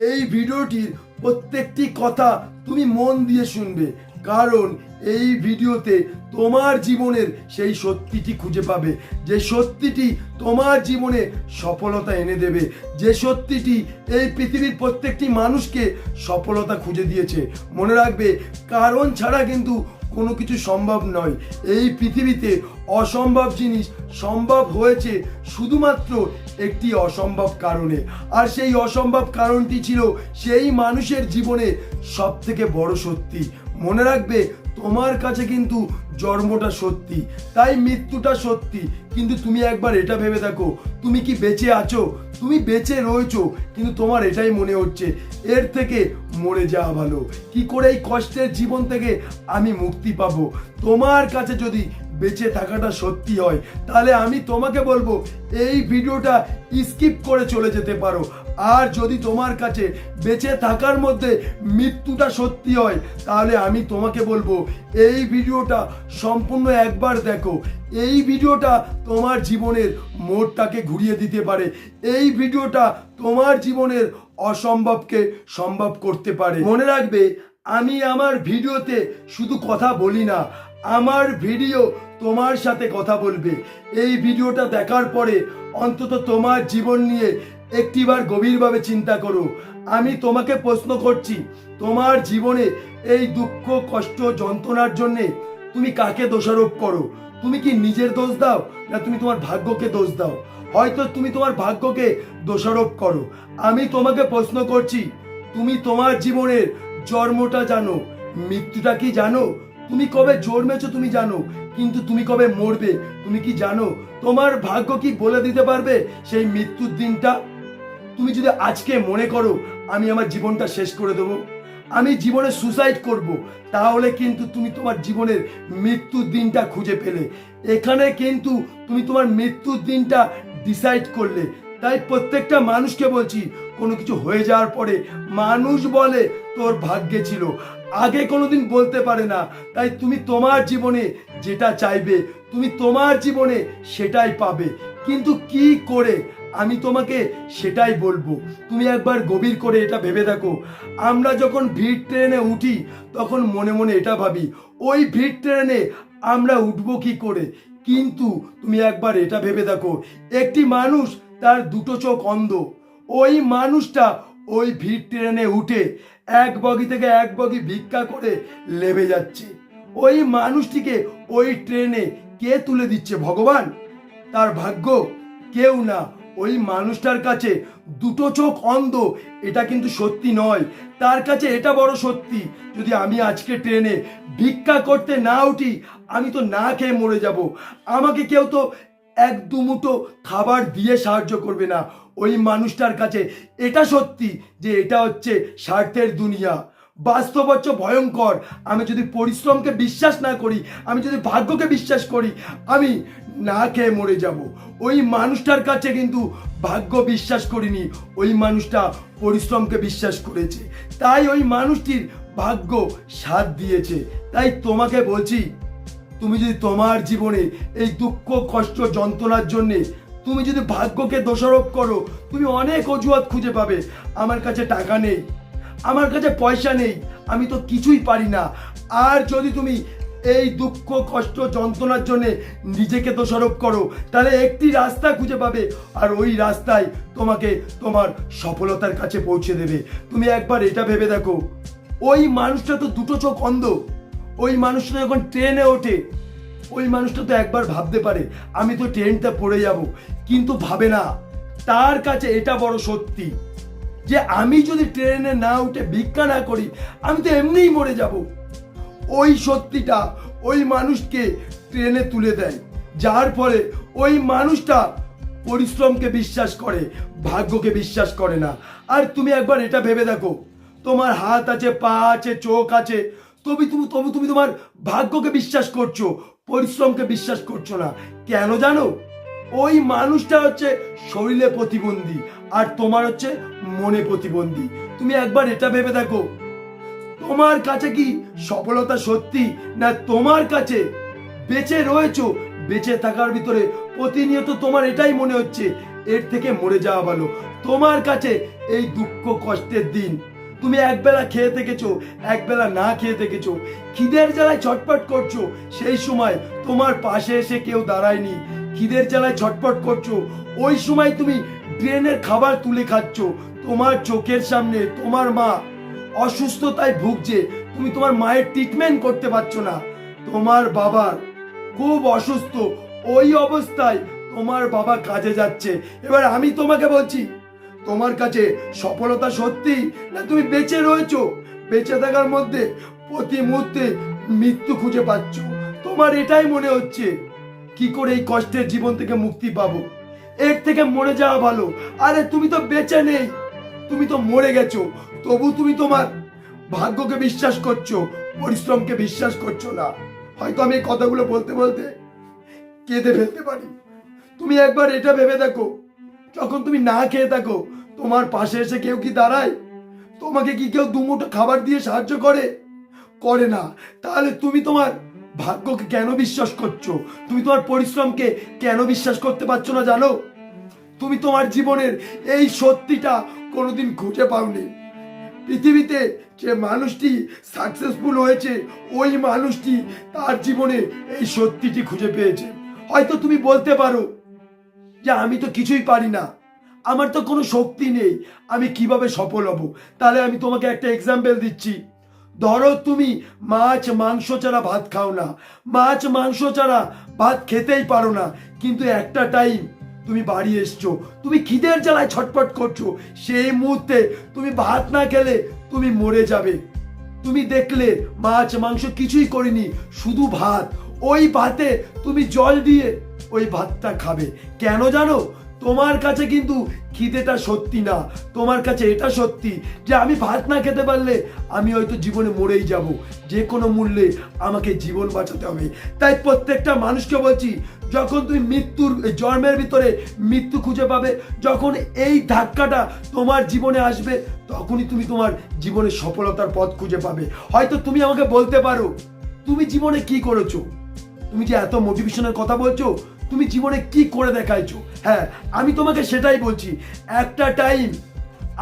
এই ভিডিওটির প্রত্যেকটি কথা তুমি মন দিয়ে শুনবে, কারণ এই ভিডিওতে তোমার জীবনের সেই সত্যিটি খুঁজে পাবে। যে সত্যিটি তোমার জীবনে সফলতা এনে দেবে, যে সত্যিটি এই পৃথিবীর প্রত্যেকটি মানুষকে সফলতা খুঁজে দিয়েছে। মনে রাখবে, কারণ ছাড়া কিন্তু কোনো কিছু সম্ভব নয়। এই পৃথিবীতে অসম্ভব জিনিস সম্ভব হয়েছে শুধুমাত্র একটি অসম্ভব কারণে। আর সেই অসম্ভব কারণটি ছিল সেই মানুষের জীবনে সব থেকে বড় সত্যি। মনে রাখবে, তোমার কাছে কিন্তু জন্মটা সত্যি, তাই মৃত্যুটা সত্যি। কিন্তু তুমি একবার এটা ভেবে দেখো, তুমি কি বেঁচে আছো? তুমি বেঁচে রয়েছো, কিন্তু তোমার এটাই মনে হচ্ছে। এর থেকে মরে যাওয়া ভালো। কি করে এই কষ্টের জীবন থেকে আমি মুক্তি পাবো? তোমার কাছে যদি বেঁচে থাকাটা সত্যি হয়, তাহলে আমি তোমাকে বলব, এই ভিডিওটা স্কিপ করে চলে যেতে পারো। আর যদি তোমার কাছে বেঁচে থাকার মধ্যে মৃত্যুটা সত্যি হয়, তাহলে আমি তোমাকে বলব, এই ভিডিওটা সম্পূর্ণ একবার দেখো। এই ভিডিওটা তোমার জীবনের মোড়টাকে ঘুরিয়ে দিতে পারে। এই ভিডিওটা তোমার জীবনের অসম্ভবকে সম্ভব করতে পারে। মনে রাখবে, আমি আমার ভিডিওতে শুধু কথা বলি না, আমার ভিডিও তোমার সাথে কথা বলবে। এই ভিডিওটা দেখার পরে অন্তত তোমার জীবন নিয়ে একটিবার গভীরভাবে চিন্তা করো। আমি তোমাকে প্রশ্ন করছি, তোমার জীবনে এই দুঃখ, কষ্ট, যন্ত্রণার জন্যে তুমি কাকে দোষারোপ করো? তুমি কি নিজের দোষ দাও, না তুমি তোমার ভাগ্যকে দোষ দাও? হয়তো তুমি তোমার ভাগ্যকে দোষারোপ করো। আমি তোমাকে প্রশ্ন করছি, তুমি তোমার জীবনের জন্মটা জানো, মৃত্যুটা কি জানো? তুমি কবে জন্মেছো তুমি জানো, কিন্তু তুমি কবে মরবে, তুমি কি জানো? তোমার ভাগ্য কি বলে দিতে পারবে সেই মৃত্যুর দিনটা? তুমি যদি আজকে মনে করো আমি আমার জীবনটা শেষ করে দেবো, আমি জীবনে সুসাইড করব, তাহলে কিন্তু তুমি তোমার জীবনের মৃত্যুর দিনটা খুঁজে পেলে। এখানে কিন্তু তুমি তোমার মৃত্যুর দিনটা ডিসাইড করলে। তাই প্রত্যেকটা মানুষকে বলছি, কোনো কিছু হয়ে যাওয়ার পরে মানুষ বলে তোর ভাগ্যে ছিল, আগে কোনোদিন বলতে পারে না। তাই তুমি তোমার জীবনে যেটা চাইবে, তুমি তোমার জীবনে সেটাই পাবে। কিন্তু কি করে আমি তোমাকে সেটাই বলব। তুমি একবার গভীর করে এটা ভেবে দেখো। আমরা যখন ভিড় ট্রেনে উঠি, তখন মনে মনে এটা ভাবি, ওই ভিড় ট্রেনে আমরা উঠবো কি করে? কিন্তু তুমি একবার এটা ভেবে দেখো, একটি মানুষ তার দুটো চোখ অন্ধ। ওই মানুষটা ওই ভিড় ট্রেনে উঠে এক বগি থেকে এক বগি ভিক্ষা করে লেবে যাচ্ছে। ওই মানুষটিকে ওই ট্রেনে কে তুলে দিচ্ছে, ভগবান? তার ভাগ্য কেউ না। ওই মানুষটার কাছে দুটো চোখ অন্ধ, এটা কিন্তু সত্যি নয়। তার কাছে এটা বড় সত্যি, যদি আমি আজকে ট্রেনে ভিক্ষা করতে না উঠি, আমি তো না খেয়ে মরে যাব। আমাকে কেউ তো এক দুমুটো খাবার দিয়ে সাহায্য করবে না। ওই মানুষটার কাছে এটা সত্যি যে এটা হচ্ছে স্বার্থের দুনিয়া। বাস্তব হচ্ছে ভয়ঙ্কর। আমি যদি পরিশ্রমকে বিশ্বাস না করি, আমি যদি ভাগ্যকে বিশ্বাস করি, আমি না খেয়ে মরে যাব। ওই মানুষটার কাছে কিন্তু ভাগ্য বিশ্বাস করিনি, ওই মানুষটা পরিশ্রমকে বিশ্বাস করেছে। তাই ওই মানুষটির ভাগ্য সাথ দিয়েছে। তাই তোমাকে বলছি, তুমি যদি তোমার জীবনে এই দুঃখ, কষ্ট, যন্ত্রণার জন্যে তুমি যদি ভাগ্যকে দোষারোপ করো, তুমি অনেক অজুহাত খুঁজে পাবে। আমার কাছে টাকা নেই আমার কাছে পয়সা নেই, আমি তো কিছুই পারি না। আর যদি তুমি এই দুঃখ, কষ্ট, যন্ত্রণার জন্য নিজেকে দোষারোপ করো, তাহলে একটি রাস্তা খুঁজে পাবে, আর ওই রাস্তায় তোমাকে তোমার সফলতার কাছে পৌঁছে দেবে। তুমি একবার এটা ভেবে দেখো, ওই মানুষটা তো দুটো চোখ অন্ধ, ওই মানুষটা যখন ট্রেনে ওঠে, ওই মানুষটা তো একবার ভাবতে পারে, আমি তো ট্রেনটা পড়ে যাব, কিন্তু ভাবে না, তার কাছে এটা বড় সত্যি। যে আমি যদি ট্রেনে না উঠে ভিক্ষা না করি, আমি তো এমনিই মরে যাব। ওই সত্যিটা ওই মানুষকে ট্রেনে তুলে দেয়, যার ফলে ওই মানুষটা পরিশ্রমকে বিশ্বাস করে, ভাগ্যকে বিশ্বাস করে না। আর তুমি একবার এটা ভেবে দেখো, তোমার হাত আছে, পা আছে, চোখ আছে, তবে তুমি, তবু তুমি তোমার ভাগ্যকে বিশ্বাস করছ, পরিশ্রমকে বিশ্বাস করছ না। কেন জানো? ওই মানুষটা হচ্ছে শরীরে প্রতিবন্ধী আর তোমার হচ্ছে মনে প্রতিবন্ধী। তুমি একবার এটা ভেবে দেখো। তোমার কাছে কি সফলতা সত্যি না তোমার কাছে? বেঁচে রয়েছো, বেঁচে থাকার ভিতরে প্রতিনিয়ত তোমার এটাই মনে হচ্ছে, এর থেকে মরে যাওয়া ভালো। তোমার কাছে এই দুঃখ কষ্টের দিন। তুমি একবেলা খেয়ে থেকেছো, একবেলা না খেয়ে থেকেছো। খিদের জ্বালায় ছটপট করছ, সেই সময় তোমার পাশে এসে কেউ দাঁড়ায়নি। খিদের জ্বালায় ছটপট করছ। ওই সময় তুমি ড্রেনের খাবার তুলে খাচ্ছ। তোমার চোখের সামনে তোমার মা অসুস্থতায় ভুগছে। তুমি তোমার মায়ের ট্রিটমেন্ট করতে পারছ না। তোমার বাবার খুব অসুস্থ। ওই অবস্থায় তোমার বাবা কাজে যাচ্ছে। এবার আমি তোমাকে বলছি, তোমার কাছে সফলতা সত্যি না তুমি বেঁচে রয়েছো? বেঁচে থাকার মধ্যে প্রতি মুহূর্তে মৃত্যু খুঁজে পাচ্ছ। তোমার এটাই মনে হচ্ছে। কি করে এই কষ্টের জীবন থেকে মুক্তি পাবো? এর থেকে মরে যাওয়া ভালো। আরে, তুমি তো বেঁচে নেই। তুমি তো মরে গেছো। তবু তুমি তোমার ভাগ্যকে বিশ্বাস করছ, পরিশ্রমকে বিশ্বাস করছ না। হয়তো আমি এই কথাগুলো বলতে বলতে কেঁদে ফেলতে পারি। তুমি একবার এটা ভেবে দেখো। যখন তুমি না খেয়ে থাকো, তোমার পাশে এসে কেউ কি দাঁড়ায়? তোমাকে কি কেউ দুমুঠো খাবার দিয়ে সাহায্য করে? করে না। তাহলে তুমি তোমার ভাগ্যকে কেন বিশ্বাস করছ? তুমি তোমার পরিশ্রমকে কেন বিশ্বাস করতে পারছ না জানো? তুমি তোমার জীবনের এই সত্যিটা কোনোদিন খুঁজে পাওনি। পৃথিবীতে যে মানুষটি সাকসেসফুল হয়েছে, ওই মানুষটি তার জীবনে এই সত্যিটি খুঁজে পেয়েছে। হয়তো তুমি বলতে পারো যে, আমি তো কিছুই পারি না। আমার তো কোনো শক্তি নেই। আমি কীভাবে সফল হব? তাহলে আমি তোমাকে একটা এক্সাম্পল দিচ্ছি। ধরো তুমি মাছ, মাংস ছাড়া ভাত খাও না। মাছ, মাংস ছাড়া ভাত খেতেই পারো না। কিন্তু একটা টাইম তুমি বাড়ি এসছো, তুমি খিদের জ্বালায় ছটপট করছ। সেই মুহূর্তে তুমি ভাত না খেলে তুমি মরে যাবে। তুমি দেখলে মাছ, মাংস কিছুই করিনি, শুধু ভাত। ওই ভাতে তুমি জল দিয়ে ওই ভাতটা খাবে। কেন জানো? তোমার কাছে কিন্তু খিদেটা সত্যি না। তোমার কাছে এটা সত্যি যে আমি ভাত না খেতে পারলে আমি হয়তো জীবনে মরেই যাব। যে কোনো মূল্যে আমাকে জীবন বাঁচাতে হবে। তাই প্রত্যেকটা মানুষকে বলছি, যখন তুমি মৃত্যুর জন্মের ভিতরে মৃত্যু খুঁজে পাবে, যখন এই ধাক্কাটা তোমার জীবনে আসবে, তখনই তুমি তোমার জীবনে সফলতার পথ খুঁজে পাবে। হয়তো তুমি আমাকে বলতে পারো, তুমি জীবনে কি করেছ? তুমি যে এত মোটিভেশনের কথা বলছো তুমি জীবনে কি করে দেখাইছো? হ্যাঁ আমি তোমাকে সেটাই বলছি। একটা টাইম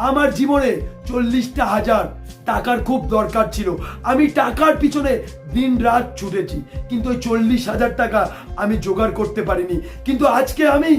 আমার জীবনে চল্লিশটা হাজার টাকার খুব দরকার ছিল। আমি টাকার পিছনে দিন রাত ছুটেছি, কিন্তু ওই চল্লিশ হাজার টাকা আমি জোগাড় করতে পারিনি। কিন্তু আজকে আমি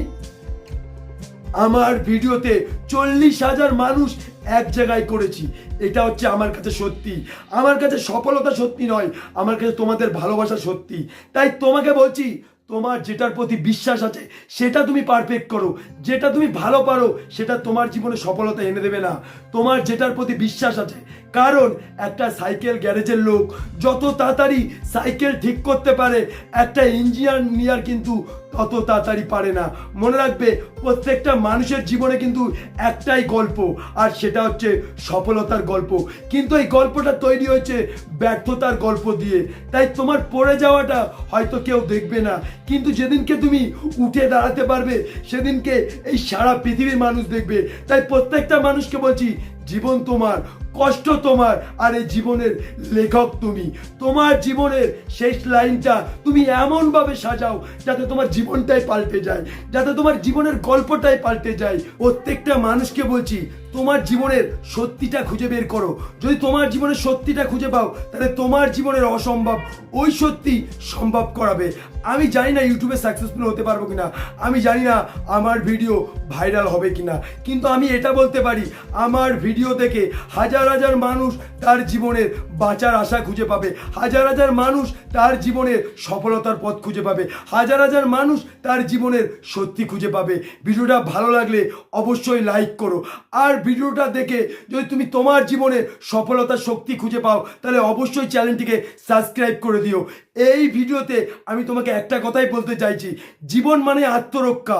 আমার ভিডিওতে চল্লিশ হাজার মানুষ এক জায়গায় করেছি। এটা হচ্ছে আমার কাছে সত্যি। আমার কাছে সফলতা সত্যি নয়, আমার কাছে তোমাদের ভালোবাসা সত্যি। তাই তোমাকে বলছি তোমার যেটার প্রতি বিশ্বাস আছে, সেটা তুমি পারফেক্ট করো। যেটা তুমি ভালো পারো, সেটা তোমার জীবনে সফলতা এনে দেবে না। তোমার যেটার প্রতি বিশ্বাস আছে কারণ একটা সাইকেল গ্যারেজের লোক যত তাড়াতাড়ি সাইকেল ঠিক করতে পারে, একটা ইঞ্জিনিয়ার কিন্তু তত তাড়াতাড়ি পারে না। মনে রাখবে, প্রত্যেকটা মানুষের জীবনে কিন্তু একটাই গল্প, আর সেটা হচ্ছে সফলতার গল্প। কিন্তু এই গল্পটা তৈরি হয়েছে ব্যর্থতার গল্প দিয়ে। তাই তোমার পড়ে যাওয়াটা হয়তো কেউ দেখবে না। কিন্তু যেদিনকে তুমি উঠে দাঁড়াতে পারবে, সেদিনকে এই সারা পৃথিবীর মানুষ দেখবে। তাই প্রত্যেকটা মানুষকে বলছি জীবন তোমার, কষ্ট তোমার, আর এই জীবনের লেখক তুমি। তোমার জীবনের শেষ লাইনটা তুমি এমনভাবে সাজাও যাতে তোমার জীবনটাই পাল্টে যায়, যাতে তোমার জীবনের গল্পটাই পাল্টে যায়। প্রত্যেকটা মানুষকে বলছি তোমার জীবনের সত্যিটা খুঁজে বের করো। যদি তোমার জীবনের সত্যিটা খুঁজে পাও, তাহলে তোমার জীবনের অসম্ভব ওই সত্যি সম্ভব করাবে। আমি জানি না ইউটিউবে সাকসেসফুল হতে পারব কিনা। আমি জানি না আমার ভিডিও ভাইরাল হবে কিনা। কিন্তু আমি এটা বলতে পারি, আমার ভিডিও থেকে হাজার হাজার মানুষ তার জীবনের বাঁচার আশা খুঁজে পাবে। হাজার হাজার মানুষ তার জীবনের সফলতার পথ খুঁজে পাবে। হাজার হাজার মানুষ তার জীবনের সত্যি খুঁজে পাবে। ভিডিওটা ভালো লাগলে অবশ্যই লাইক করো। আর ভিডিওটা দেখে যদি তুমি তোমার জীবনে সফলতার শক্তি খুঁজে পাও, তাহলে অবশ্যই চ্যানেলটিকে সাবস্ক্রাইব করে দিও। এই ভিডিওতে আমি তোমাকে একটা কথাই বলতে চাইছি, জীবন মানে আত্মরক্ষা।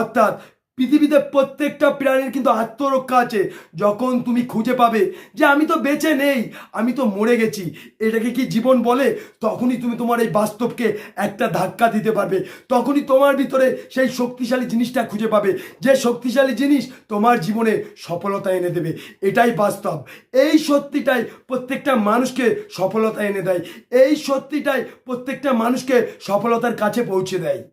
অর্থাৎ পৃথিবীতে প্রত্যেকটা প্রাণীর কিন্তু আত্মরক্ষা আছে। যখন তুমি খুঁজে পাবে যে আমি তো বেঁচে নেই, আমি তো মরে গেছি, এটাকে কি জীবন বলে? তখনই তুমি তোমার এই বাস্তবকে একটা ধাক্কা দিতে পারবে। তখনই তোমার ভিতরে সেই শক্তিশালী জিনিসটা খুঁজে পাবে। যে শক্তিশালী জিনিস তোমার জীবনে সফলতা এনে দেবে। এটাই বাস্তব। এই সত্যিটাই প্রত্যেকটা মানুষকে সফলতা এনে দেয়। এই সত্যিটাই প্রত্যেকটা মানুষকে সফলতার কাছে পৌঁছে দেয়।